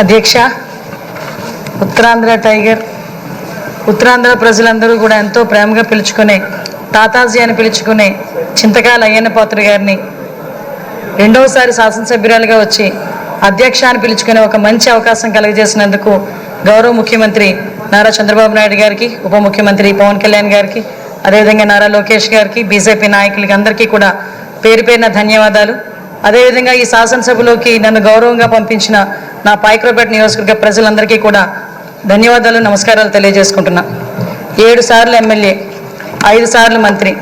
అధ్యక్ష ఉత్తరాంధ్ర టైగర్ ఉత్తరాంధ్ర ప్రజలందరూ కూడా ఎంతో ప్రేమగా పిలుచుకునే తాతాజీ అని పిలుచుకునే చింతకాల అయ్యన్న పాత్ర గారిని రెండవసారి శాసనసభ్యురాలుగా వచ్చి అధ్యక్ష అని పిలుచుకునే ఒక మంచి అవకాశం కలుగజేసినందుకు గౌరవ ముఖ్యమంత్రి నారా చంద్రబాబు నాయుడు గారికి ఉప ముఖ్యమంత్రి పవన్ కళ్యాణ్ గారికి అదేవిధంగా నారా లోకేష్ గారికి బీజేపీ నాయకులకి అందరికీ కూడా పేరు పేరిన ధన్యవాదాలు. అదేవిధంగా ఈ శాసనసభలోకి నన్ను గౌరవంగా పంపించిన నా పైక్రోపేట నియోజకవర్గ ప్రజలందరికీ కూడా ధన్యవాదాలు నమస్కారాలు తెలియజేసుకుంటున్నా. ఏడు సార్లు ఎమ్మెల్యే ఐదు సార్లు మంత్రి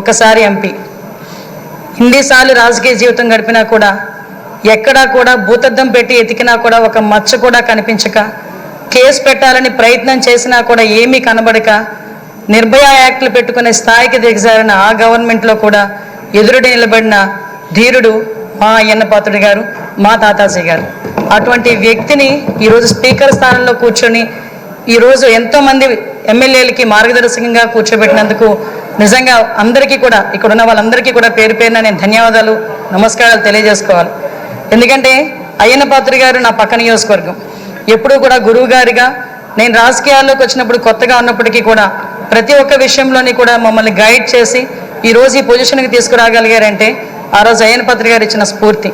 ఒక్కసారి ఎంపీ. ఇన్నిసార్లు రాజకీయ జీవితం గడిపినా కూడా ఎక్కడా కూడా భూతద్దం పెట్టి ఎతికినా కూడా ఒక మచ్చ కూడా కనిపించక కేసు పెట్టాలని ప్రయత్నం చేసినా కూడా ఏమీ కనబడక నిర్భయ యాక్ట్లు పెట్టుకునే స్థాయికి దిగజారిన ఆ గవర్నమెంట్లో కూడా ఎదురుడి నిలబడిన ధీరుడు మా అయ్యన్నపాత్రుడి గారు మా తాతాజీ గారు. అటువంటి వ్యక్తిని ఈరోజు స్పీకర్ స్థానంలో కూర్చొని ఈరోజు ఎంతోమంది ఎమ్మెల్యేలకి మార్గదర్శకంగా కూర్చోబెట్టినందుకు నిజంగా అందరికీ కూడా ఇక్కడ ఉన్న వాళ్ళందరికీ కూడా పేరు పేరున నేను ధన్యవాదాలు నమస్కారాలు తెలియజేసుకోవాలి. ఎందుకంటే అయ్యన్న పాత్రి గారు నా పక్క నియోజకవర్గం. ఎప్పుడూ కూడా గురువు గారిగా నేను రాజకీయాల్లోకి వచ్చినప్పుడు కొత్తగా ఉన్నప్పటికీ కూడా ప్రతి ఒక్క విషయంలోని కూడా మమ్మల్ని గైడ్ చేసి ఈ రోజు ఈ పొజిషన్కి తీసుకురాగలిగారంటే ఆ రోజు అయ్యన్న పాత్రి గారు ఇచ్చిన స్ఫూర్తి.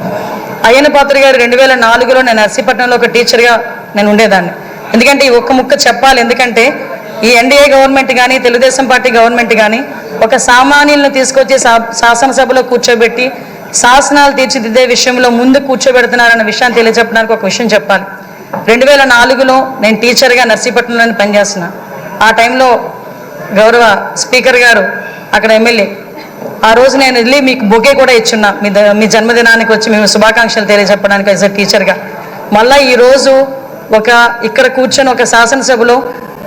అయ్యన్న పాత్రి గారు రెండు వేల నాలుగులో నేను నర్సీపట్నంలో ఒక టీచర్గా నేను ఉండేదాన్ని. ఎందుకంటే ఈ ఒక్క ముక్క చెప్పాలి. ఎందుకంటే ఈ ఎన్డీఏ గవర్నమెంట్ కానీ తెలుగుదేశం పార్టీ గవర్నమెంట్ కానీ ఒక సామాన్యులను తీసుకొచ్చి శాసనసభలో కూర్చోబెట్టి శాసనాలు తీర్చిదిద్దే విషయంలో ముందు కూర్చోబెడుతున్నారన్న విషయాన్ని తెలియజెప్పడానికి ఒక విషయం చెప్పాలి. రెండు వేల నాలుగులో నేను టీచర్గా నర్సీపట్నంలోనే పనిచేస్తున్నా. ఆ టైంలో గౌరవ స్పీకర్ గారు అక్కడ ఎమ్మెల్యే ఆ రోజు నేను వెళ్ళి మీకు బొకే కూడా ఇచ్చున్నా. మీ మీ జన్మదినానికి వచ్చి మేము శుభాకాంక్షలు తెలియజెప్పడానికి యాజ్ అ టీచర్గా మళ్ళీ ఈరోజు ఒక ఇక్కడ కూర్చొని ఒక శాసనసభలో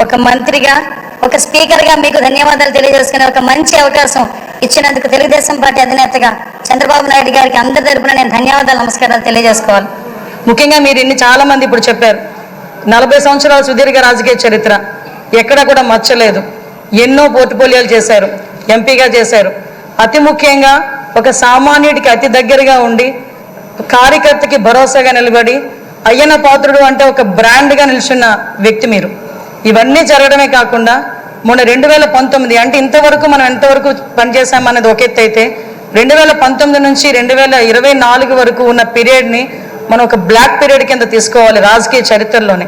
ఒక మంత్రిగా ఒక స్పీకర్గా మీకు ధన్యవాదాలు తెలియజేసుకునే ఒక మంచి అవకాశం ఇచ్చినందుకు తెలుగుదేశం పార్టీ అధినేతగా చంద్రబాబు నాయుడు గారికి అందరి తరపున నేను ధన్యవాదాలు నమస్కారాలు తెలియజేసుకోవాలి. ముఖ్యంగా మీరు ఇన్ని చాలా మంది ఇప్పుడు చెప్పారు. నలభై సంవత్సరాల సుదీర్ఘ రాజకీయ చరిత్ర. ఎక్కడ కూడా మచ్చలేదు. ఎన్నో పోర్టుపోలియోలు చేశారు. ఎంపీగా చేశారు. అతి ముఖ్యంగా ఒక సామాన్యుడికి అతి దగ్గరగా ఉండి కార్యకర్తకి భరోసాగా నిలబడి అయ్యన పాత్రుడు అంటే ఒక బ్రాండ్గా నిల్చున్న వ్యక్తి మీరు. ఇవన్నీ జరగడమే కాకుండా మొన్న రెండు వేల పంతొమ్మిది అంటే ఇంతవరకు మనం ఎంతవరకు పనిచేసామనేది ఒక ఎత్తు అయితే రెండు వేల పంతొమ్మిది నుంచి రెండు వేల ఇరవై నాలుగు వరకు ఉన్న పీరియడ్ని మనం ఒక బ్లాక్ పీరియడ్ కింద తీసుకోవాలి రాజకీయ చరిత్రలోనే.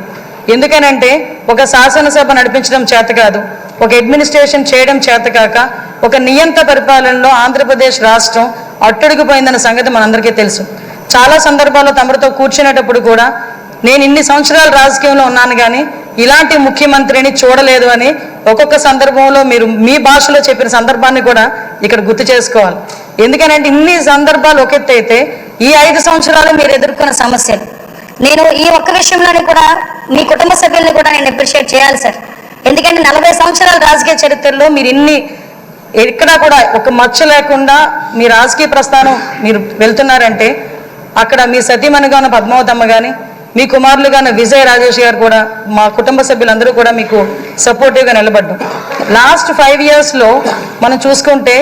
ఎందుకనంటే ఒక శాసనసభ నడిపించడం చేత కాదు ఒక అడ్మినిస్ట్రేషన్ చేయడం చేతకాక ఒక నియంత పరిపాలనలో ఆంధ్రప్రదేశ్ రాష్ట్రం అట్టుడికిపోయిందన్న సంగతి మనందరికీ తెలుసు. చాలా సందర్భాల్లో తమరితో కూర్చునేటప్పుడు కూడా నేను ఇన్ని సంవత్సరాలు రాజకీయంలో ఉన్నాను కానీ ఇలాంటి ముఖ్యమంత్రిని చూడలేదు అని ఒక్కొక్క సందర్భంలో మీరు మీ భాషలో చెప్పిన సందర్భాన్ని కూడా ఇక్కడ గుర్తు చేసుకోవాలి. ఎందుకనంటే ఇన్ని సందర్భాలు ఒక ఈ ఐదు సంవత్సరాలు మీరు ఎదుర్కొన్న సమస్యలు. నేను ఈ ఒక్క విషయంలోనే కూడా మీ కుటుంబ సభ్యుల్ని కూడా నేను అప్రిషియేట్ చేయాలి సార్. ఎందుకంటే నలభై సంవత్సరాల రాజకీయ చరిత్రలో మీరు ఇన్ని ఎక్కడ కూడా ఒక మచ్చ లేకుండా మీ రాజకీయ ప్రస్థానం మీరు వెళ్తున్నారంటే అక్కడ మీ సతీమణిగా ఉన్న పద్మావతమ్మ కానీ మీ కుమారులుగా ఉన్న విజయ్ రాజేష్ గారు కూడా మా కుటుంబ సభ్యులందరూ కూడా మీకు సపోర్టివ్గా నిలబడ్డం లాస్ట్ ఫైవ్ ఇయర్స్లో మనం చూసుకుంటే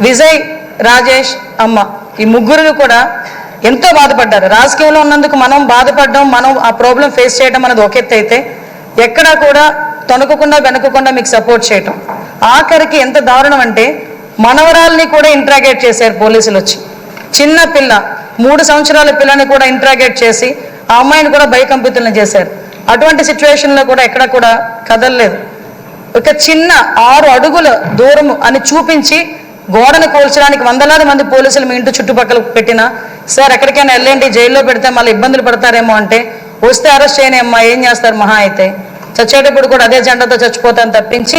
విజయ్ రాజేష్ అమ్మ ఈ ముగ్గురు కూడా ఎంతో బాధపడ్డారు. రాజకీయంలో ఉన్నందుకు మనం బాధపడడం మనం ఆ ప్రాబ్లం ఫేస్ చేయడం అనేది ఒక ఎత్తు అయితే ఎక్కడా కూడా తొనకకుండా వెనకకుండా మీకు సపోర్ట్ చేయటం. ఆఖరికి ఎంత దారుణం అంటే మనవరాల్ని కూడా ఇంట్రాగేట్ చేశారు పోలీసులు వచ్చి. చిన్న పిల్ల మూడు సంవత్సరాల పిల్లని కూడా ఇంట్రాగేట్ చేసి ఆ అమ్మాయిని కూడా భయకంపితులను చేశారు. అటువంటి సిచ్యువేషన్లో కూడా ఎక్కడ కూడా కదలలేదు. ఒక చిన్న ఆరు అడుగుల దూరం అని చూపించి గోడను కూల్చడానికి వందలాది మంది పోలీసులు మీ ఇంటి చుట్టుపక్కల పెట్టినా సార్ ఎక్కడికైనా వెళ్ళండి జైల్లో పెడితే మళ్ళీ ఇబ్బందులు పడతారేమో అంటే వస్తే అరెస్ట్ చేయని అమ్మా ఏం చేస్తారు మహా అయితే? చచ్చేటప్పుడు కూడా అదే జెండాతో చచ్చిపోతాను తప్పించి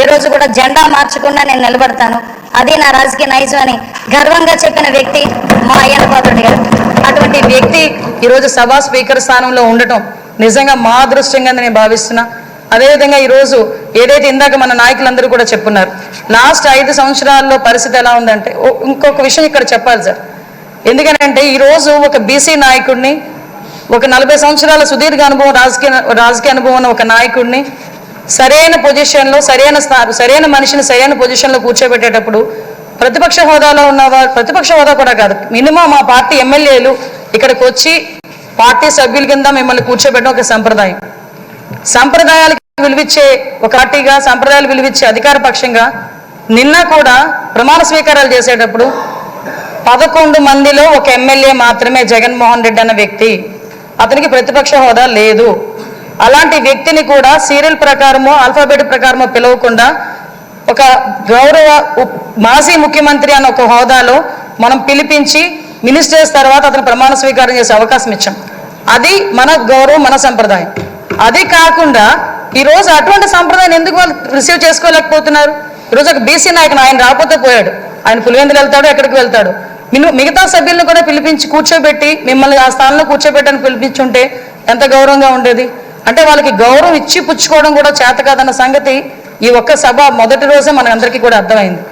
ఏ రోజు కూడా జెండా మార్చకుండా నేను నిలబడతాను. అది నా రాజకీయ నైజం అని గర్వంగా చెప్పిన వ్యక్తి మా అయ్యన్న పాత్రుడు గారు. అటువంటి వ్యక్తి ఈరోజు సభా స్పీకర్ స్థానంలో ఉండటం నిజంగా మా అదృష్టంగా నేను భావిస్తున్నా. అదేవిధంగా ఈరోజు ఏదైతే ఇందాక మన నాయకులందరూ కూడా చెప్పున్నారు లాస్ట్ ఐదు సంవత్సరాల్లో పరిస్థితి ఎలా ఉందంటే ఇంకొక విషయం ఇక్కడ చెప్పాలి సార్. ఎందుకంటే ఈరోజు ఒక బీసీ నాయకుడిని ఒక నలభై సంవత్సరాల సుదీర్ఘ అనుభవం రాజకీయ రాజకీయ అనుభవం ఉన్న ఒక నాయకుడిని సరైన పొజిషన్లో సరైన స్థా సరైన మనిషిని సరైన పొజిషన్లో కూర్చోబెట్టేటప్పుడు ప్రతిపక్ష హోదాలో ఉన్న ప్రతిపక్ష హోదా కూడా కాదు. మినిమం మా పార్టీ ఎమ్మెల్యేలు ఇక్కడికి వచ్చి పార్టీ సభ్యుల కింద మిమ్మల్ని కూర్చోబెట్టడం ఒక సంప్రదాయం. సంప్రదాయాలకు విలువిచ్చే ఒక పార్టీగా సంప్రదాయాలు విలువిచ్చే అధికార పక్షంగా నిన్న కూడా ప్రమాణ స్వీకారాలు చేసేటప్పుడు పదకొండు మందిలో ఒక ఎమ్మెల్యే మాత్రమే జగన్మోహన్ రెడ్డి అన్న వ్యక్తి అతనికి ప్రతిపక్ష హోదా లేదు. అలాంటి వ్యక్తిని కూడా సీరియల్ ప్రకారమో ఆల్ఫాబెట్ ప్రకారమో పిలవకుండా ఒక గౌరవ మాజీ ముఖ్యమంత్రి అన్న ఒక హోదాలో మనం పిలిపించి మినిస్టర్స్ తర్వాత అతను ప్రమాణ స్వీకారం చేసే అవకాశం ఇచ్చాం. అది మన గౌరవం మన సంప్రదాయం. అది కాకుండా ఈరోజు అటువంటి సంప్రదాయం ఎందుకు వాళ్ళు రిసీవ్ చేసుకోలేకపోతున్నారు? ఈరోజు ఒక బీసీ నాయకుడు ఆయన రాకపోతే పోయాడు. ఆయన పులివెందులు వెళ్తాడు ఎక్కడికి వెళ్తాడు? మిగతా సభ్యులను కూడా పిలిపించి కూర్చోబెట్టి మిమ్మల్ని ఆ స్థానంలో కూర్చోబెట్టని పిలిపించుంటే ఎంత గౌరవంగా ఉండేది? అంటే వాళ్ళకి గౌరవం ఇచ్చి పుచ్చుకోవడం కూడా చేత కాదన్న సంగతి ఈ ఒక్క సభ మొదటి రోజే మనకందరికీ కూడా అర్థమైంది.